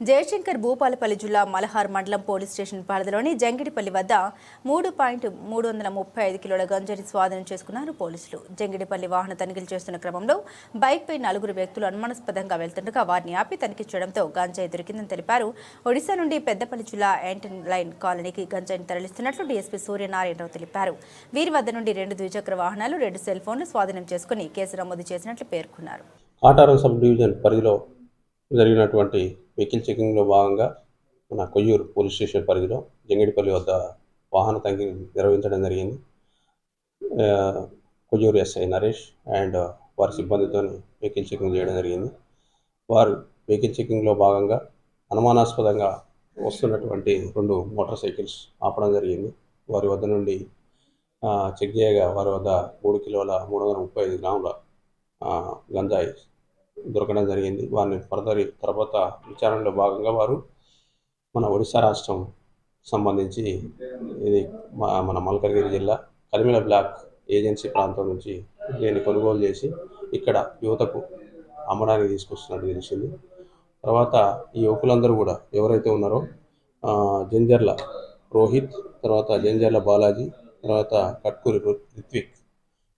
జయశంకర్ భూపాలపల్లి జిల్లా మలహార్ మండలం police station పరిధిలోని జంగిడిపల్లి వద్ద మూడు పాయింట్ మూడు వందల ముప్పై ఐదు కిలోల గంజాని స్వాధీనం చేసుకున్నారు పోలీసులు. జంగిడిపల్లి వాహన తనిఖీలు చేస్తున్న క్రమంలో బైక్పై నలుగురు వ్యక్తులు అనుమానాస్పదంగా వెళ్తుండగా వారిని ఆపి తనిఖీ చేయడంతో గంజాయి దొరికిందని తెలిపారు. ఒడిశా నుండి పెద్దపల్లి జిల్లా యాంటన్ లైన్ కాలనీకి గంజాయిని తరలిస్తున్నట్లు డీఎస్పీ సూర్యనారాయణరావు తెలిపారు. వీరి వద్ద నుండి రెండు ద్విచక్ర వాహనాలు రెండు సెల్ ఫోన్లు స్వాధీనం చేసుకుని కేసు నమోదు చేసినట్లు పేర్కొన్నారు. సబ్ డివిజన్ పరిధిలో జరిగినటువంటి వెహికల్ చెకింగ్లో భాగంగా మన కొయ్యూరు పోలీస్ స్టేషన్ పరిధిలో జంగిడిపల్లి వద్ద వాహన తనిఖీ నిర్వహించడం జరిగింది. కొయ్యూరు ఎస్ఐ నరేష్ అండ్ వారి సిబ్బందితో వెహికల్ చెకింగ్ చేయడం జరిగింది. వారు వెహికల్ చెకింగ్లో భాగంగా అనుమానాస్పదంగా వస్తున్నటువంటి రెండు మోటార్ సైకిల్స్ ఆపడం జరిగింది. వారి వద్ద నుండి చెక్ చేయగా వారి వద్ద మూడు కిలోల మూడు వందల ముప్పై ఐదు గ్రాముల గంజాయి దొరకడం జరిగింది. వారిని ఫర్దర్ తర్వాత విచారణలో భాగంగా వారు మన ఒడిశా రాష్ట్రం సంబంధించి ఇది మన మల్కగిరి జిల్లా కలిమిల బ్లాక్ ఏజెన్సీ ప్రాంతం నుంచి దీన్ని కొనుగోలు చేసి ఇక్కడ యువతకు అమ్మడానికి తీసుకొస్తున్నట్టు తెలిసింది. తర్వాత ఈ యువకులందరూ కూడా ఎవరైతే ఉన్నారో జంజర్ల రోహిత్ తర్వాత జంజర్ల బాలాజీ తర్వాత కట్కూరి రిత్విక్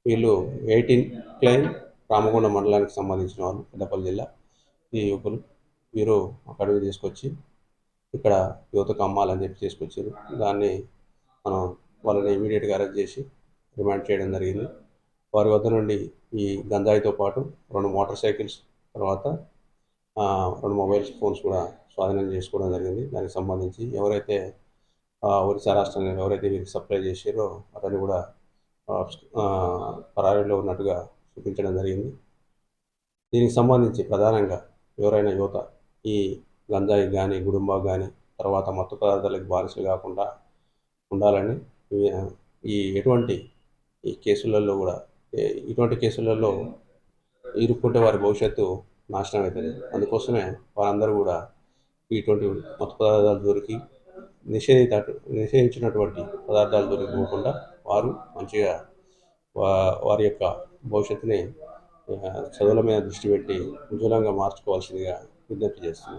వీళ్ళు ఎయిటీన్ క్లైన్ రామగుండ మండలానికి సంబంధించిన వాళ్ళు పెద్దపల్లి జిల్లా ఈ యువకులు. వీరు అక్కడికి తీసుకొచ్చి ఇక్కడ యువతకు అమ్మాలని చెప్పి తీసుకొచ్చారు. దాన్ని మనం వాళ్ళని ఇమీడియట్గా అరెస్ట్ చేసి రిమాండ్ చేయడం జరిగింది. వారి వద్ద నుండి ఈ గంజాయితో పాటు రెండు మోటార్ సైకిల్స్ తర్వాత రెండు మొబైల్స్ ఫోన్స్ కూడా స్వాధీనం చేసుకోవడం జరిగింది. దానికి సంబంధించి ఎవరైతే ఒరిస్సా రాష్ట్రంలో ఎవరైతే వీరికి సప్లై చేశారో అతన్ని కూడా పరారీలో ఉన్నట్టుగా చూపించడం జరిగింది. దీనికి సంబంధించి ప్రధానంగా ఎవరైనా యువత ఈ గంజాయి కానీ గుడుంబా కానీ తర్వాత మత్తు పదార్థాలకు బానిసలు కాకుండా ఉండాలని ఈ- ఎటువంటి ఈ కేసులలో కూడా ఇటువంటి కేసులలో ఇరుక్కుంటే వారి భవిష్యత్తు నాశనం అవుతుంది అందుకోసమే వారందరూ కూడా ఇటువంటి మత్తు పదార్థాలు దొరికి నిషేధిత నిషేధించినటువంటి పదార్థాలు దొరికిపోకుండా వారు మంచిగా వారి యొక్క భవిష్యత్తుని చదువుల మీద దృష్టి పెట్టి ఉజ్వలంగా మార్చుకోవాల్సిందిగా విజ్ఞప్తి చేస్తున్నాను.